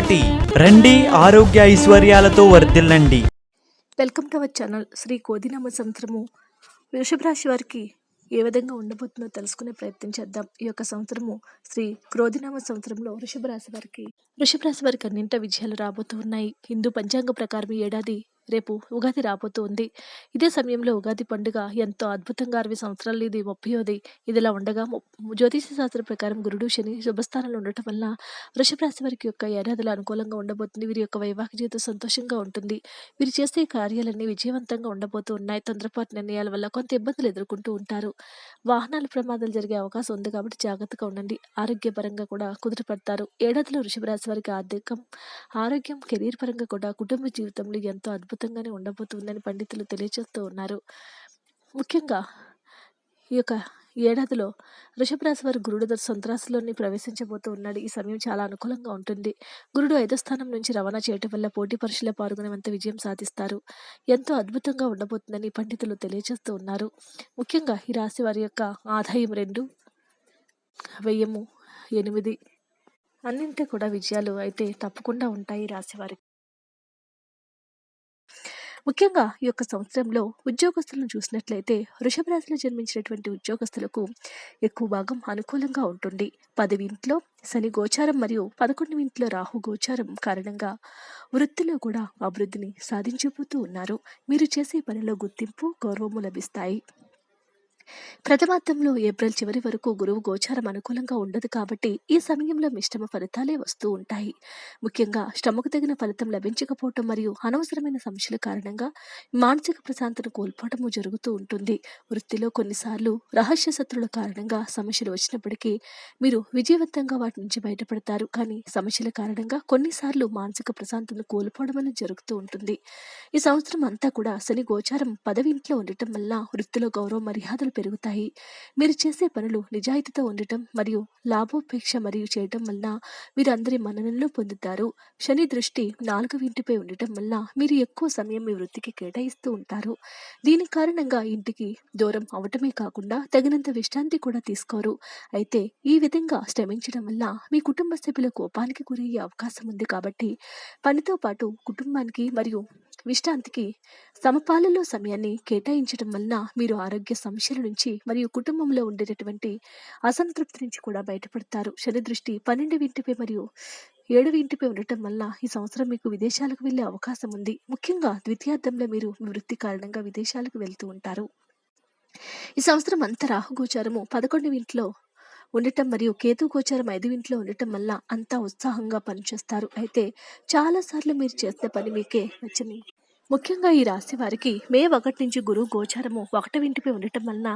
రండి ఆరోగ్య ఐశ్వర్యాలతో వర్ధిల్లండి. Welcome to our channel Shri కోదినామ సంవత్సరము. వృషభ రాశి వారికి ఏ విధంగా ఉండబోతుందో తెలుసుకునే ప్రయత్నం చేద్దాం. ఈ యొక్క సంవత్సరము శ్రీ క్రోధినామ సంవత్సరంలో వృషభ రాశి వారికి. వృషభ రాశి వారికి అన్నింట విజయాలు రాబోతూ ఉన్నాయి. హిందూ పంచాంగ ప్రకారం ఏడాది రేపు ఉగాది రాబోతూ ఉంది ఇదే సమయంలో ఉగాది పండుగ ఎంతో అద్భుతంగా అరవై సంవత్సరాలు ఇది ముప్పయోది ఇదిలా ఉండగా జ్యోతిష శాస్త్రం ప్రకారం గురుడు శని శుభస్థానంలో ఉండటం వల్ల వృషభ రాశి వారికి యొక్క ఏడాదిలో అనుకూలంగా ఉండబోతుంది. వీరి యొక్క వైవాహిక జీవితం సంతోషంగా ఉంటుంది. వీరు చేసే కార్యాలన్నీ విజయవంతంగా ఉండబోతూ ఉన్నాయి. తొందరపాటు నిర్ణయాల వల్ల కొంత ఇబ్బందులు ఎదుర్కొంటూ ఉంటారు. వాహనాల ప్రమాదాలు జరిగే అవకాశం ఉంది కాబట్టి జాగ్రత్తగా ఉండండి. ఆరోగ్యపరంగా కూడా కుదుటపడతారు. ఏడాదిలో వృషభ రాశి వారికి ఆర్థికం ఆరోగ్యం కెరీర్ పరంగా కూడా కుటుంబ జీవితంలో ఎంతో అద్భుతంగానే ఉండబోతుందని పండితులు తెలియజేస్తూ ఉన్నారు. ముఖ్యంగా ఈ యొక్క ఏడాదిలో వృషభరాశి వారి గురుడు దశ ప్రవేశించబోతూ ఉన్నాడు. ఈ సమయం చాలా అనుకూలంగా ఉంటుంది. గురుడు ఐదో స్థానం నుంచి రవాణా చేయటం వల్ల పోటీ పరీక్షలో పాల్గొనేంత విజయం సాధిస్తారు. ఎంతో అద్భుతంగా ఉండబోతుందని పండితులు తెలియజేస్తూ ఉన్నారు. ముఖ్యంగా ఈ రాశి వారి యొక్క ఆదాయం రెండు వ్యయము ఎనిమిది. అన్నింటి కూడా విజయాలు అయితే తప్పకుండా ఉంటాయి ఈ రాశి వారికి. ముఖ్యంగా ఈ యొక్క సంవత్సరంలో ఉద్యోగస్తులను చూసినట్లయితే వృషభ రాశిలో జన్మించినటువంటి ఉద్యోగస్తులకు ఎక్కువ భాగం అనుకూలంగా ఉంటుంది. పదవి ఇంట్లో శని గోచారం మరియు పదకొండు ఇంట్లో రాహు గోచారం కారణంగా వృత్తిలో కూడా అభివృద్ధిని సాధించిపోతూ ఉన్నారు. మీరు చేసే పనిలో గుర్తింపు గౌరవము లభిస్తాయి. ప్రథమార్థంలో ఏప్రిల్ చివరి వరకు గురువు గోచారం అనుకూలంగా ఉండదు కాబట్టి ఈ సమయంలో మిశ్రమ ఫలితాలే వస్తూ ఉంటాయి. ముఖ్యంగా శ్రమకు తగిన ఫలితం లభించకపోవటం మరియు అనవసరమైన సమస్యల కారణంగా మానసిక ప్రశాంతతను కోల్పోవటము జరుగుతూ ఉంటుంది. వృత్తిలో కొన్నిసార్లు రహస్య శత్రుల కారణంగా సమస్యలు వచ్చినప్పటికీ మీరు విజయవంతంగా వాటి నుంచి బయటపడతారు. కానీ సమస్యల కారణంగా కొన్నిసార్లు మానసిక ప్రశాంతతను కోల్పోవడం అనేది జరుగుతూ ఉంటుంది. ఈ సంవత్సరం అంతా కూడా శని గోచారం పదవి ఇంట్లో ఉండటం వల్ల వృత్తిలో గౌరవ మర్యాదలు పెరుగుతాయి. మీరు చేసే పనులు నిజాయితీతో ఉండటం మరియు లాభోపేక్ష మరియు చేయటం వల్ల మీరు అందరి మన్ననలు పొందుతారు. శని దృష్టి నాలుగవ ఇంటిపై ఉండటం వల్ల మీరు ఎక్కువ సమయం మీ వృత్తికి కేటాయిస్తూ ఉంటారు. దీని కారణంగా ఇంటికి దూరం అవటమే కాకుండా తగినంత విశ్రాంతి కూడా తీసుకోరు. అయితే ఈ విధంగా శ్రమించడం వల్ల మీ కుటుంబ సభ్యుల కోపానికి గురయ్యే అవకాశం ఉంది కాబట్టి పనితో పాటు కుటుంబానికి మరియు విశ్రాంతికి సమపాలలో సమయాన్ని కేటాయించడం వలన మీరు ఆరోగ్య సమస్యల నుంచి మరియు కుటుంబంలో ఉండేటటువంటి అసంతృప్తి నుంచి కూడా బయటపడతారు. శని దృష్టి పన్నెండు ఇంటిపై మరియు ఏడవ ఇంటిపై ఉండటం వల్ల ఈ సంవత్సరం మీకు విదేశాలకు వెళ్ళే అవకాశం ఉంది. ముఖ్యంగా ద్వితీయార్థంలో మీరు మీ వృత్తి కారణంగా విదేశాలకు వెళ్తూ ఉంటారు. ఈ సంవత్సరం అంతా రాహుగోచారము పదకొండు ఇంట్లో ఉండటం మరియు కేతు గోచారం ఐదు ఇంట్లో ఉండటం వల్ల అంతా ఉత్సాహంగా పనిచేస్తారు. అయితే చాలాసార్లు మీరు చేసిన పని మీకే నచ్చని ముఖ్యంగా ఈ రాశి వారికి మే ఒకటి నుంచి గురువు గోచారము ఒకటి ఇంటిపై ఉండటం వలన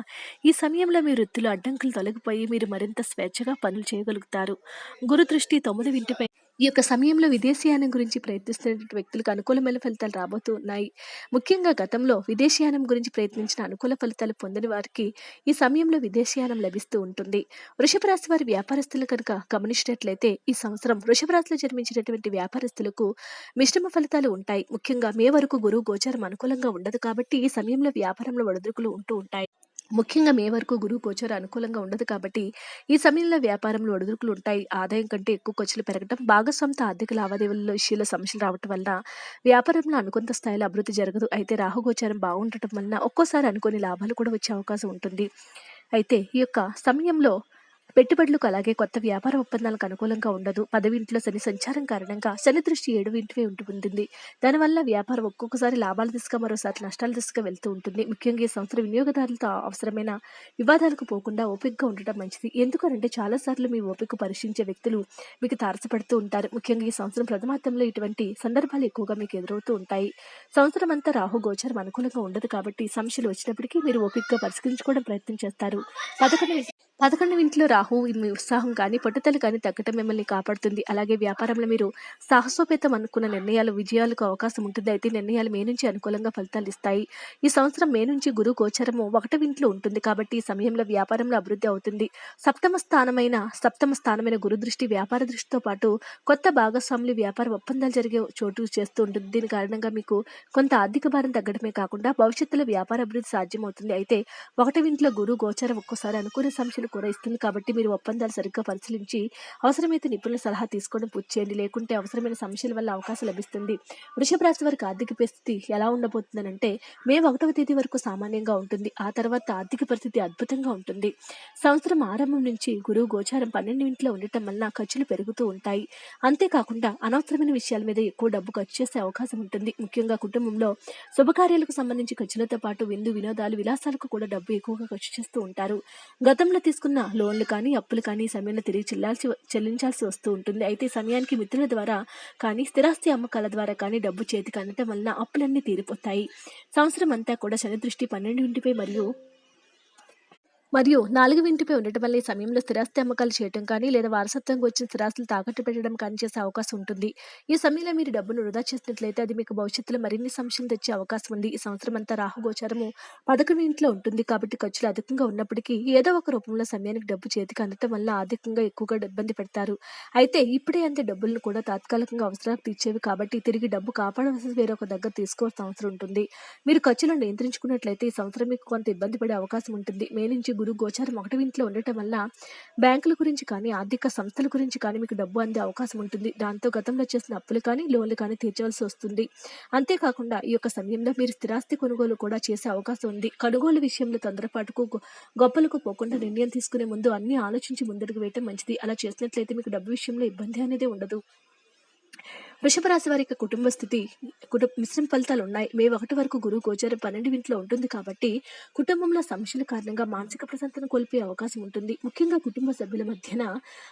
ఈ సమయంలో మీ వృత్తిలో అడ్డంకులు తొలగిపోయి మీరు మరింత స్వేచ్ఛగా పనులు చేయగలుగుతారు. గురు దృష్టి తొమ్మిది ఇంటిపై ఈ యొక్క సమయంలో విదేశీయానం గురించి ప్రయత్నిస్తున్న వ్యక్తులకు అనుకూలమైన ఫలితాలు రాబోతూ ఉన్నాయి. ముఖ్యంగా గతంలో విదేశీయానం గురించి ప్రయత్నించిన అనుకూల ఫలితాలు పొందని వారికి ఈ సమయంలో విదేశీయానం లభిస్తూ ఉంటుంది. వృషభ రాశి వారి వ్యాపారస్తులు కనుక గమనించినట్లయితే ఈ సంవత్సరం వృషభ రాశిలో జన్మించినటువంటి వ్యాపారస్తులకు మిశ్రమ ఫలితాలు ఉంటాయి. ముఖ్యంగా మే వరకు గురువు గోచారం అనుకూలంగా ఉండదు కాబట్టి ఈ సమయంలో వ్యాపారంలో ఒడిదుడుకులు ఉంటూ ఉంటాయి. ముఖ్యంగా మే వరకు గురువు గోచర అనుకూలంగా ఉండదు కాబట్టి ఈ సమయంలో వ్యాపారంలో ఒడిదుడుకులు ఉంటాయి. ఆదాయం కంటే ఎక్కువ ఖర్చులు పెరగడం భాగస్వంత ఆర్థిక లావాదేవీల విషయంలో సమస్యలు రావటం వలన వ్యాపారంలో అనుకున్న స్థాయిలో అభివృద్ధి జరగదు. అయితే రాహుగోచారం బాగుండటం వలన ఒక్కోసారి అనుకోని లాభాలు కూడా వచ్చే అవకాశం ఉంటుంది. అయితే ఈ యొక్క సమయంలో పెట్టుబడులకు అలాగే కొత్త వ్యాపార ఒప్పందాలకు అనుకూలంగా ఉండదు. పదవి ఇంట్లో శని సంచారం కారణంగా శని దృష్టి ఏడు ఇంటివే ఉంటుంది. దానివల్ల వ్యాపారం ఒక్కొక్కసారి లాభాల దిశగా మరోసారి నష్టాల దిశగా వెళ్తూ ఉంటుంది. ముఖ్యంగా ఈ సంవత్సరం వినియోగదారులతో అవసరమైన వివాదాలకు పోకుండా ఓపికగా ఉండటం మంచిది. ఎందుకనంటే చాలాసార్లు మీ ఓపిక పరీక్షించే వ్యక్తులు మీకు తారసపడుతూ ఉంటారు. ముఖ్యంగా ఈ సంవత్సరం ప్రథమార్థంలో ఇటువంటి సందర్భాలు ఎక్కువగా మీకు ఎదురవుతూ ఉంటాయి. సంవత్సరం అంతా రాహు గోచరం అనుకూలంగా ఉండదు కాబట్టి సమస్యలు వచ్చినప్పటికీ మీరు ఓపికగా పరిష్కరించుకోవడం ప్రయత్నం చేస్తారు. పదకొండు పదకొండు ఇంట్లో రాహు మీ ఉత్సాహం కానీ పట్టుదల కానీ తగ్గటం మిమ్మల్ని కాపాడుతుంది. అలాగే వ్యాపారంలో మీరు సాహసోపేతం అనుకున్న నిర్ణయాలు విజయాలకు అవకాశం ఉంటుంది. అయితే నిర్ణయాలు మే నుంచి అనుకూలంగా ఫలితాలు ఇస్తాయి. ఈ సంవత్సరం మే నుంచి గురు గోచరము ఒకటి ఇంట్లో ఉంటుంది కాబట్టి ఈ సమయంలో వ్యాపారంలో అభివృద్ధి అవుతుంది. సప్తమ స్థానమైన సప్తమ స్థానమైన గురు దృష్టి వ్యాపార దృష్టితో పాటు కొత్త భాగస్వాములు వ్యాపార ఒప్పందాలు జరిగే చోటు చేస్తూ ఉంటుంది. దీని కారణంగా మీకు కొంత ఆర్థిక భారం తగ్గడమే కాకుండా భవిష్యత్తులో వ్యాపార అభివృద్ధి సాధ్యమవుతుంది. అయితే ఒకటి ఇంట్లో గురు గోచరం ఒక్కోసారి అనుకునే సమస్యలు కూడా ఇస్తుంది. కాబట్టి మీరు ఒప్పందాలు సరిగ్గా పరిశీలించి అవసరమైతే నిపుణుల సలహా తీసుకోవడం పూర్తి చేయండి. లేకుంటే అవసరమైన సమస్యల వల్ల అవకాశం లభిస్తుంది. వృషభ రాశి వారికి ఆర్థిక పరిస్థితి ఎలా ఉండబోతుందనంటే మే ఒకటవ తేదీ వరకు సామాన్యంగా ఉంటుంది. ఆ తర్వాత ఆర్థిక పరిస్థితి అద్భుతంగా ఉంటుంది. సంవత్సరం ఆరంభం నుంచి గురువు గోచారం పన్నెండు ఇంట్లో ఉండటం వలన ఖర్చులు పెరుగుతూ ఉంటాయి. అంతేకాకుండా అనవసరమైన విషయాల మీద ఎక్కువ డబ్బు ఖర్చు చేసే అవకాశం ఉంటుంది. ముఖ్యంగా కుటుంబంలో శుభకార్యాలకు సంబంధించి ఖర్చులతో పాటు విందు వినోదాలు విలాసాలకు కూడా డబ్బు ఎక్కువగా ఖర్చు చేస్తూ ఉంటారు. గతంలో తీసుకున్న లోన్లు కానీ అప్పులు కానీ సమయంలో తిరిగి చెల్లాల్సి చెల్లించాల్సి వస్తూ ఉంటుంది. అయితే సమయానికి మిత్రుల ద్వారా కానీ స్థిరాస్తి అమ్మకాల ద్వారా కానీ డబ్బు చేతికి అందటం వలన అప్పులన్నీ తీరిపోతాయి. సంవత్సరం అంతా కూడా శని దృష్టి పన్నెండింటిపై మరియు మరియు నాలుగు ఇంటిపై ఉండటం వల్ల ఈ సమయంలో స్థిరాస్తి అమ్మకాలు చేయటం కానీ లేదా వారసత్వంగా వచ్చిన స్థిరాస్తులు తాకట్టు పెట్టడం కానీ చేసే అవకాశం ఉంటుంది. ఈ సమయంలో మీరు డబ్బును వృధా చేసినట్లయితే అది మీకు భవిష్యత్తులో మరిన్ని సంశయం తెచ్చే అవకాశం ఉంది. ఈ సంవత్సరం అంతా రాహు గోచారము పదకొండు ఇంట్లో ఉంటుంది కాబట్టి ఖర్చులు అధికంగా ఉన్నప్పటికీ ఏదో ఒక రూపంలో సమయానికి డబ్బు చేతికి అందటం వల్ల ఆర్థికంగా ఎక్కువగా ఇబ్బంది పెడతారు. అయితే ఇప్పుడే అంతే డబ్బులను కూడా తాత్కాలికంగా అవసరాలకు తీర్చేవి కాబట్టి తిరిగి డబ్బు కాపాడవలసి వేరొక దగ్గర తీసుకోవాల్సిన అవసరం ఉంటుంది. మీరు ఖర్చులను నియంత్రించుకున్నట్లయితే ఈ సంవత్సరం మీకు కొంత ఇబ్బంది పడే అవకాశం ఉంటుంది. మే నుంచి గురు గోచారం ఒకటి ఇంట్లో ఉండటం వల్ల బ్యాంకుల గురించి కానీ ఆర్థిక సంస్థల గురించి కానీ మీకు డబ్బు అందే అవకాశం ఉంటుంది. దాంతో గతంలో చేసిన అప్పులు కానీ లోన్లు కానీ తీర్చవలసి వస్తుంది. అంతేకాకుండా ఈ యొక్క సమయంలో మీరు స్థిరాస్తి కొనుగోలు కూడా చేసే అవకాశం ఉంది. కొనుగోలు విషయంలో తొందరపాటుకు గొ- గొప్పలకు పోకుండా నిర్ణయం తీసుకునే ముందు అన్ని ఆలోచించి ముందడుగు వేయటం మంచిది. అలా చేసినట్లయితే మీకు డబ్బు విషయంలో ఇబ్బంది అనేది ఉండదు. వృషభ రాశి వారికి కుటుంబ స్థితి కుటుంబ మిశ్రమ ఫలితాలు ఉన్నాయి. మే ఒకటి వరకు గురువు గోచారం పన్నెండు ఇంట్లో ఉంటుంది కాబట్టి కుటుంబంలో సమస్యల కారణంగా మానసిక ప్రశాంతతను కోల్పోయే అవకాశం ఉంటుంది. ముఖ్యంగా కుటుంబ సభ్యుల మధ్యన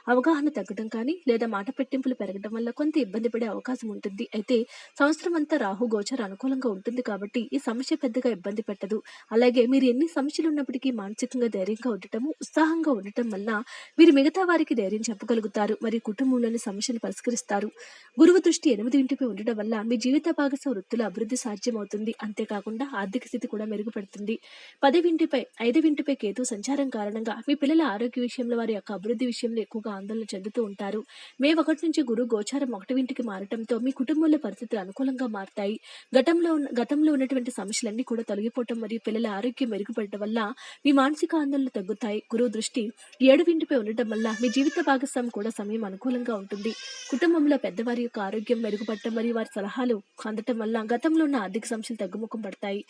అవగాహన తగ్గడం కానీ లేదా మాట పెట్టింపులు పెరగడం వల్ల కొంత ఇబ్బంది పడే అవకాశం ఉంటుంది. అయితే సంవత్సరం అంతా రాహు గోచారం అనుకూలంగా ఉంటుంది కాబట్టి ఈ సమస్య పెద్దగా ఇబ్బంది పెట్టదు. అలాగే మీరు ఎన్ని సమస్యలు ఉన్నప్పటికీ మానసికంగా ధైర్యంగా ఉండటము ఉత్సాహంగా ఉండటం వల్ల మీరు మిగతా వారికి ధైర్యం చెప్పగలుగుతారు. మరియు కుటుంబంలోని సమస్యలు పరిష్కరిస్తారు. గురువు దృష్టి ఎనిమిది ఇంటిపై ఉండడం వల్ల మీ జీవిత భాగస్వ వృత్తుల అభివృద్ధి సాధ్యమవుతుంది. అంతేకాకుండా ఆర్థిక స్థితి కూడా మెరుగుపడుతుంది. పదవింటిపై ఐదవింటిపై కేతు సంచారం కారణంగా మీ పిల్లల ఆరోగ్య విషయంలో వారి యొక్క అభివృద్ధి విషయంలో ఎక్కువగా ఆందోళన చెందుతూ ఉంటారు. మే ఒకటి నుంచి గురు గోచారం ఒకటి వింటికి మారటంతో మీ కుటుంబంలో పరిస్థితులు అనుకూలంగా మారతాయి. గతంలో ఉన్న గతంలో ఉన్నటువంటి సమస్యలన్నీ కూడా తొలగిపోవటం మరియు పిల్లల ఆరోగ్యం మెరుగుపడటం వల్ల మీ మానసిక ఆందోళనలు తగ్గుతాయి. గురువు దృష్టి ఏడు వింటిపై ఉండటం వల్ల మీ జీవిత భాగస్వామి కూడా సమయం అనుకూలంగా ఉంటుంది. కుటుంబంలో పెద్దవారి యొక్క ఆరోగ్యం మెరుగుపడటం మరియు వారి సలహాలు అందటం వల్ల గతంలో ఉన్న ఆర్థిక సమస్యలు తగ్గుముఖం పడతాయి.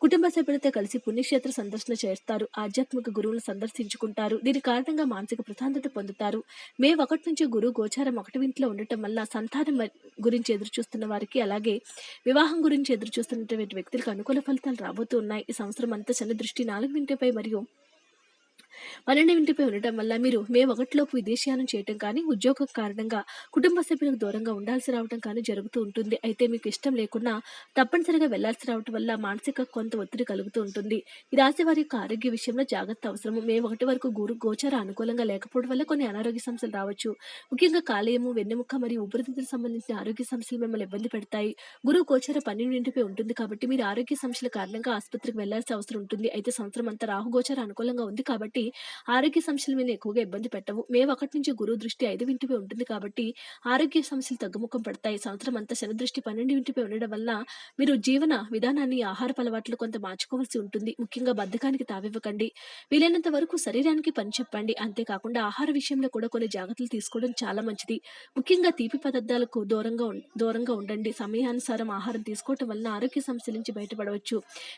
కుటుంబ సభ్యులతో కలిసి పుణ్యక్షేత్ర సందర్శన చేస్తారు. ఆధ్యాత్మిక గురువులను సందర్శించుకుంటారు. దీని కారణంగా మానసిక ప్రశాంతత పొందుతారు. మే ఒకటి నుంచి గురువు గోచారం ఒకటి ఇంట్లో ఉండటం వల్ల సంతానం గురించి ఎదురు చూస్తున్న వారికి అలాగే వివాహం గురించి ఎదురు చూస్తున్నటువంటి వ్యక్తులకు అనుకూల ఫలితాలు రాబోతూ ఉన్నాయి. ఈ సంవత్సరం అంతా శని దృష్టి నాలుగు ఇంటిపై మరియు పన్నెండు ఇంటిపై ఉండటం వల్ల మీరు మే ఒకటిలోపు విదేశీయానం చేయటం కానీ ఉద్యోగం కారణంగా కుటుంబ సభ్యులకు దూరంగా ఉండాల్సి రావటం కానీ జరుగుతూ ఉంటుంది. అయితే మీకు ఇష్టం లేకున్నా తప్పనిసరిగా వెళ్ళాల్సి రావటం వల్ల మానసిక కొంత ఒత్తిడి కలుగుతూ ఉంటుంది. ఈ రాశి వారి యొక్క ఆరోగ్య విషయంలో జాగ్రత్త అవసరం మే ఒకటి వరకు గురు గోచర అనుకూలంగా లేకపోవడం వల్ల కొన్ని అనారోగ్య సమస్యలు రావచ్చు. ముఖ్యంగా కాలేయము వెన్నెముక మరియు ఉపరితిత్తులకు సంబంధించిన ఆరోగ్య సమస్యలు మిమ్మల్ని ఇబ్బంది పెడతాయి. గురువు గోచర పన్నెండింటిపై ఉంటుంది కాబట్టి మీరు ఆరోగ్య సమస్యల కారణంగా ఆసుపత్రికి వెళ్ళాల్సిన అవసరం ఉంటుంది. అయితే సంవత్సరం అంతా రాహు గోచర అనుకూలంగా ఉంది కాబట్టి ఆరోగ్య సమస్యల మీద ఎక్కువగా ఇబ్బంది పెట్టవు. మే ఒకటి నుంచి గురువు దృష్టి ఐదు వింటిపై ఉంటుంది కాబట్టి ఆరోగ్య సమస్యలు తగ్గుముఖం పడతాయి. సంవత్సరం అంతా శని దృష్టి పన్నెండు ఇంటిపై ఉండడం వల్ల మీరు జీవన విధానాన్ని ఆహారపు అలవాట్లు కొంత మార్చుకోవాల్సి ఉంటుంది. ముఖ్యంగా బద్ధకానికి తావివ్వకండి. వీలైనంత వరకు శరీరానికి పని చెప్పండి. అంతేకాకుండా ఆహార విషయంలో కూడా కొన్ని జాగ్రత్తలు తీసుకోవడం చాలా మంచిది. ముఖ్యంగా తీపి పదార్థాలకు దూరంగా దూరంగా ఉండండి. సమయానుసారం ఆహారం తీసుకోవటం వలన ఆరోగ్య సమస్యల నుంచి బయటపడవచ్చు.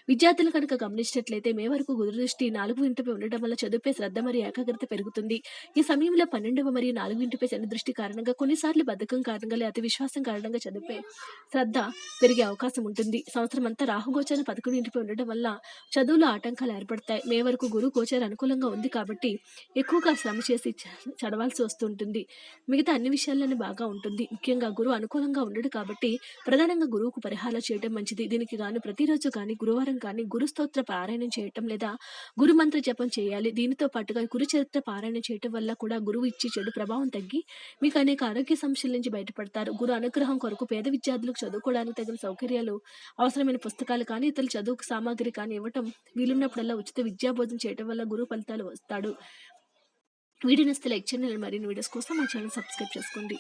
విద్యార్థులు కనుక గమనించినట్లయితే మే వరకు గురుదృష్టి నాలుగు ఇంటిపై ఉండడం వల్ల చదువు చదువుపై శ్రద్ధ మరియు ఏకాగ్రత పెరుగుతుంది. ఈ సమయంలో పన్నెండవ మరియు నాలుగు ఇంటిపై శని దృష్టి కారణంగా కొన్నిసార్లు బద్ధకం కారణంగా లేదా విశ్వాసం కారణంగా చదువుపై శ్రద్ధ పెరిగే అవకాశం ఉంటుంది. సంవత్సరం అంతా రాహుగోచర పదకొండు ఇంటిపై ఉండడం వల్ల చదువులో ఆటంకాలు ఏర్పడతాయి. మే వరకు గురు గోచర అనుకూలంగా ఉంది కాబట్టి ఎక్కువగా శ్రమ చేసి చ- చదవాల్సి వస్తుంటుంది. మిగతా అన్ని విషయాల్లోనే బాగా ఉంటుంది. ముఖ్యంగా గురువు అనుకూలంగా ఉండడు కాబట్టి ప్రధానంగా గురువుకు పరిహారాలు చేయడం మంచిది. దీనికి గాను ప్రతిరోజు కానీ గురువారం కానీ గురుస్తోత్ర పారాయణం చేయటం లేదా గురు మంత్ర జపం చేయాలి. దీని దీనితో పాటుగా గురుచరిత్ర పారాయణ చేయటం వల్ల కూడా గురువు ఇచ్చే చెడు ప్రభావం తగ్గి మీకు అనేక ఆరోగ్య సమస్యల నుంచి బయటపడతారు. గురు అనుగ్రహం కొరకు పేద విద్యార్థులకు చదువుకోవడానికి తగిన సౌకర్యాలు అవసరమైన పుస్తకాలు కానీ ఇతరుల చదువుకు సామాగ్రి కానీ ఇవ్వటం వీలున్నప్పుడల్లా ఉచిత విద్యా బోధన చేయటం వల్ల గురువు ఫలితాలు వస్తాడు. వీడియో నస్తే లైక్ చేయండి. మరిన్ని వీడియోస్ కోసం మా ఛానల్ సబ్స్క్రైబ్ చేసుకోండి.